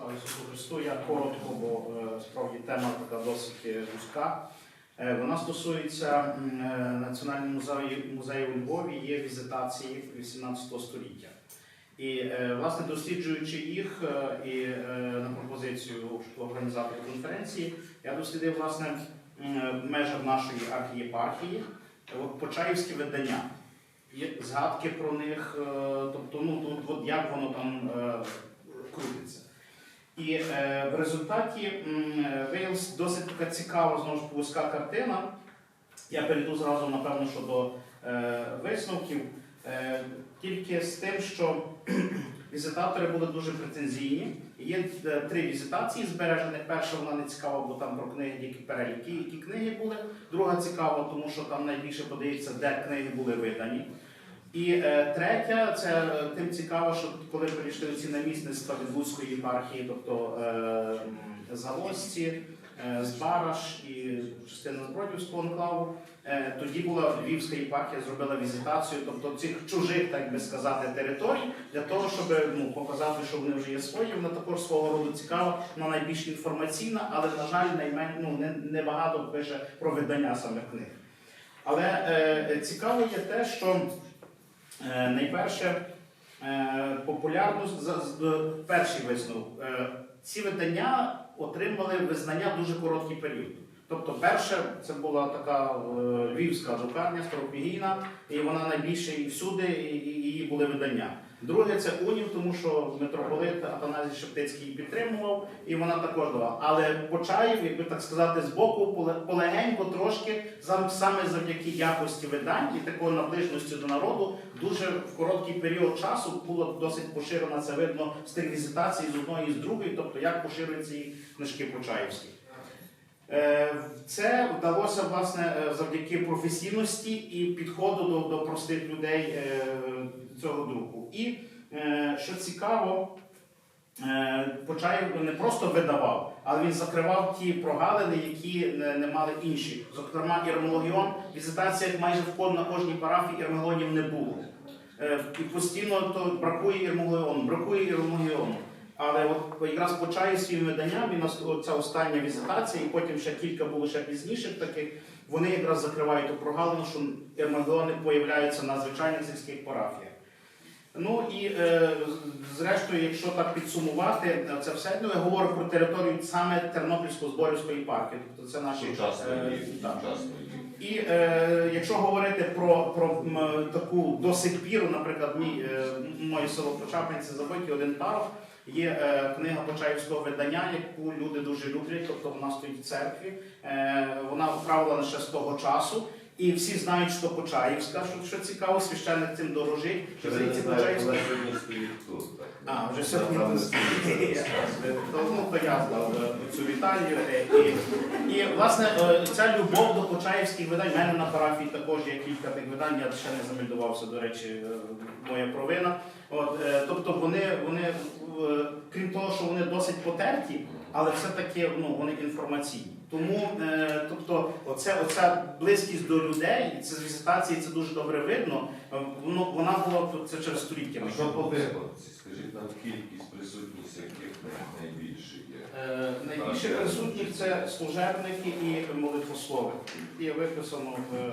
Слава Ісусу Христу. Я коротко, бо е, справді тема така досить е, вузька. Е, Вона стосується Національного музею, музею у Львові, є візитації 18 століття. І, власне, досліджуючи їх і на пропозицію організатора конференції, я дослідив власне в межах нашої архієпархії почаївські видання. Є згадки про них, тобто, ну от як воно там крутиться. І е, в результаті е, виявилася досить така цікава, знову ж вузька картина. Я перейду зразу, напевно, що до е, висновків. Е, тільки з тим, що візитатори були дуже претензійні. Є е, три візитації збережених. Перша вона не цікава, бо там про книги тільки переліки, які книги були. Друга цікава, тому що там найбільше подається, де книги були видані. І е, третя, це е, тим цікаво, що коли перейшли ці намісництва від Луцької єпархії, тобто е, м, е, Збараш і частина Збродівського анклаву, е, тоді була Львівська єпархія зробила візитацію, тобто цих чужих, так би сказати, територій, для того, щоб ну, показати, що вони вже є свої. Вона також свого роду цікава, вона найбільш інформаційна, але, на жаль, наймен, ну, не, небагато пише про видання самих книг. Але е, цікаво є те, що Найперше, популярність популярно з- з- е, перший висновок. Е, Ці видання отримали визнання дуже короткий період. Тобто, перше, це була така е, львівська друкарня, старопігійна, і вона найбільше і всюди, і, її були видання. Друге, це унів, тому що митрополит Атаназій Шептицький її підтримував, і вона також дала. Але Почаєв, якби так сказати, збоку поле- полегенько трошки, саме завдяки якості видань і такої наближеності до народу, дуже в короткий період часу було досить поширено це видно з тих візитацій з одної і з другої, тобто як поширюються і книжки Почаївські. Е, Це вдалося власне е, завдяки професійності і підходу до, до простих людей е, цього друку. І що цікаво, Почаєв не просто видавав, але він закривав ті прогалини, які не, не мали інші. Зокрема, ірмологіон, в візитаціях майже в код на кожній парафії ірмологіонів не було. І постійно то бракує ірмологіону, бракує ірмологіону. Але от якраз почає своїм виданням, і нас ця остання візитація, і потім ще кілька було ще пізніших таких, вони якраз закривають ту прогалину, що ермагони появляються на звичайних сільських парафіях. Ну і е, зрештою, якщо так підсумувати, це все ну, я говорю про територію саме Тернопільсько-Зборівської парки. Тобто це наші Сучасної е. І е, якщо говорити про, про м, таку до сих пір, наприклад, мій, е, моє село Почапинці забиті один парох, є е, книга Почаївського видання, яку люди дуже люблять, тобто вона стоїть в церкві. Е, вона вправлена ще з того часу. І всі знають, що Почаївська, що, що цікаво, священник цим дорожить. Що не Почаївська вона сьогодні стоїть тут? А, вже сьогодні Там тут стоїть. стоїть. То я знав е, цю Віталію. е, І, і власне е, ця любов до почаївських видань. У мене на парафії також є кілька тих видань, я ще не замельдувався, до речі, моя провина. От, тобто вони, вони, крім того, що вони досить потерті, але все-таки ну, вони інформаційні. Тому е, тобто, оце, оця близькість до людей, це з візитації це дуже добре видно. Е, Воно, вона була це через століття. А що по випадці? Скажіть нам кількість присутність, яких найбільше є? Е, Найбільше присутніх це служебники і молитвослови. Є виписано в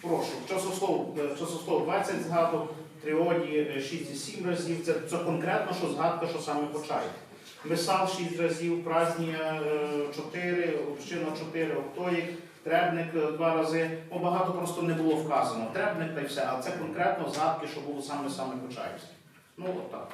прошу. Часослов, е, часослов 20 згадок, тріоді 6,7 разів. Це, це конкретно, що згадка, що саме почає. Месал 6 разів, празднія 4, община 4, октоїк, требник 2 рази. Бо багато просто не було вказано. Требник та й все, а це конкретно згадки, що було саме саме Почаївське. Ну, от так.